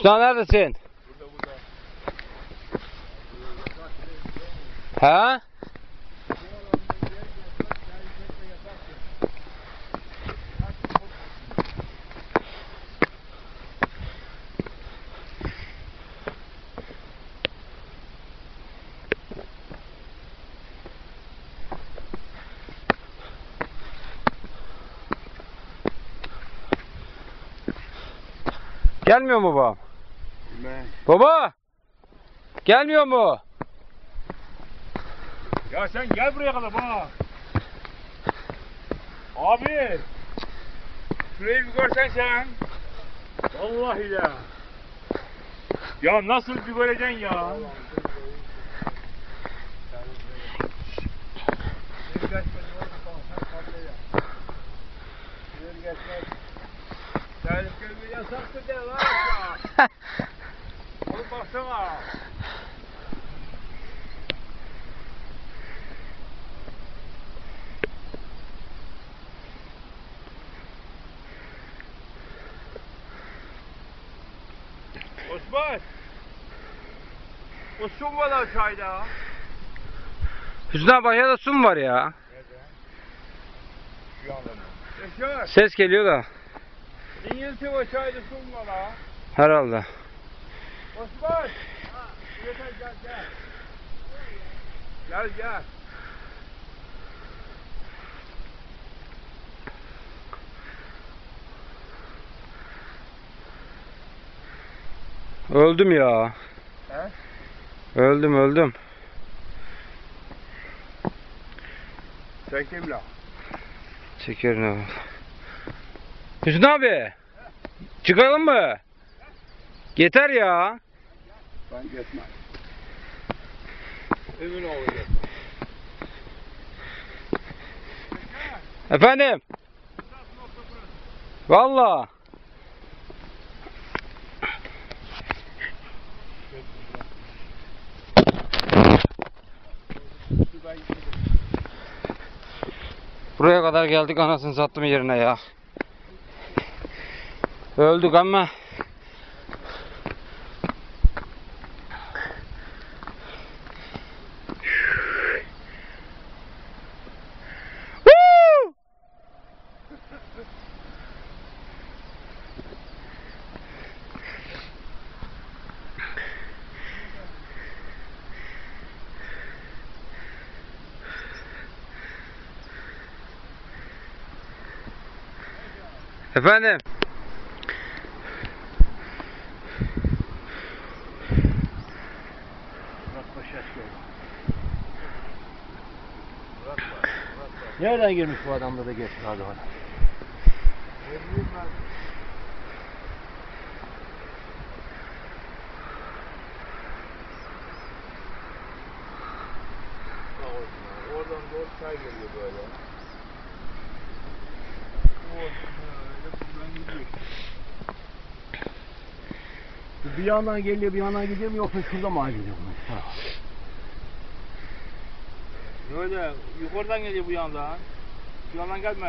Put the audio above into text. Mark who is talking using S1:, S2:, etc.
S1: Hüsnü neredesin? Ha? Gelmiyor mu babam?
S2: Ne?
S1: Baba! Gelmiyor mu?
S2: Ya sen gel buraya kadar bak. Abi. Şurayı bir görsen sen. Vallahi ya. Ya nasıl bir göreceksin ya? Tehlikeli yasaktır de lan aşağı. Oğlum baksana. Osman. O su var aşağıda.
S1: Hüsnü abi aşağıda su mu var ya?
S2: Yaşar.
S1: Ses geliyor da.
S2: İngilizce aşağıda su var ha.
S1: Herhalde.
S2: Osman. Yeter gel gel. Gel gel.
S1: Öldüm ya.
S2: He?
S1: Öldüm öldüm.
S2: Çekeyim la.
S1: Çekerim abi. Hüsnü abi. Çıkalım mı? Yeter ya.
S2: Ben gitmem. Emin ol.
S1: Efendim? Valla. Buraya kadar geldik anasını sattım yerine ya. Öldük ama. Efendim?
S3: Nereden girmiş bu adamda da geç hadi hadi.
S2: Oradan doğru çay geliyor böyle.
S3: Bir yandan geliyor bir yandan gidiyor mu yoksa şurada mı gidiyor bu? Ha.
S2: Böyle yukarıdan geliyor bu yandan. Bu yandan gelmiyor.